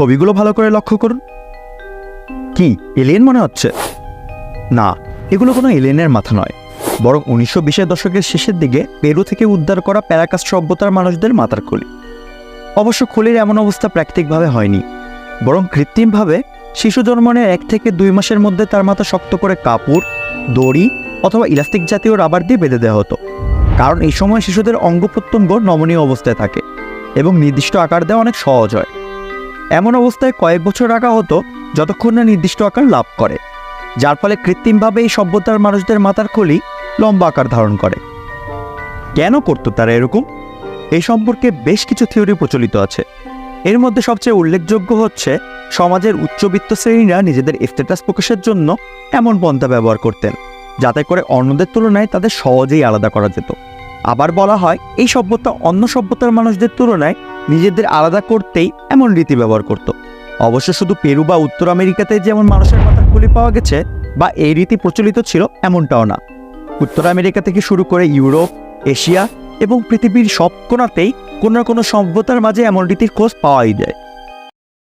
ছবিগুলো ভালো করে লক্ষ্য করুন। কি এলিয়েন মনে হচ্ছে? না, এগুলো কোনো এলিয়েনের মাথা নয়। বরং উনিশশো বিশের দশকের শেষের দিকে পেরু থেকে উদ্ধার করা প্যারাকাস্ট সভ্যতার মানুষদের মাথার খুলি অবশ্য খুলির এমন অবস্থা প্রাকৃতিকভাবে হয়নি। বরং কৃত্রিমভাবে শিশু জন্মনের এক থেকে দুই মাসের মধ্যে তার মাথা শক্ত করে কাপড়, দড়ি অথবা ইলাস্টিক জাতীয় রাবার দিয়ে বেঁধে দেওয়া হতো। কারণ এই সময় শিশুদের অঙ্গ প্রত্যঙ্গ নমনীয় অবস্থায় থাকে এবং নির্দিষ্ট আকার দেওয়া অনেক সহজ হয়। এমন অবস্থায় কয়েক বছর রাখা হতো যতক্ষণ না নির্দিষ্ট আকার লাভ করে, যার ফলে কৃত্রিমভাবে এই সভ্যতার মানুষদের মাথার খুলি লম্বা আকার ধারণ করে। কেন করতো তারা এরকম? এই সম্পর্কে বেশ কিছু থিওরি প্রচলিত আছে। এর মধ্যে সবচেয়ে উল্লেখযোগ্য হচ্ছে, সমাজের উচ্চবিত্ত শ্রেণীরা নিজেদের স্ট্যাটাস প্রকাশের জন্য এমন পন্থা ব্যবহার করতেন, যাতে করে অন্যদের তুলনায় তাদের সহজেই আলাদা করা যেত। আবার বলা হয়, এই সভ্যতা অন্য সভ্যতার মানুষদের তুলনায় নিজেদের আলাদা করতেই এমন রীতি ব্যবহার করত। অবশ্য শুধু পেরু বা উত্তর আমেরিকাতে যেমন মানুষের মাথার খুলি পাওয়া গেছে, বা এই রীতি প্রচলিত ছিল এমনটাও না। উত্তর আমেরিকা থেকে শুরু করে ইউরোপ, এশিয়া এবং পৃথিবীর সব কোণাতেই কোনো না কোনো সভ্যতার মাঝে এমন রীতির খোঁজ পাওয়াই যায়।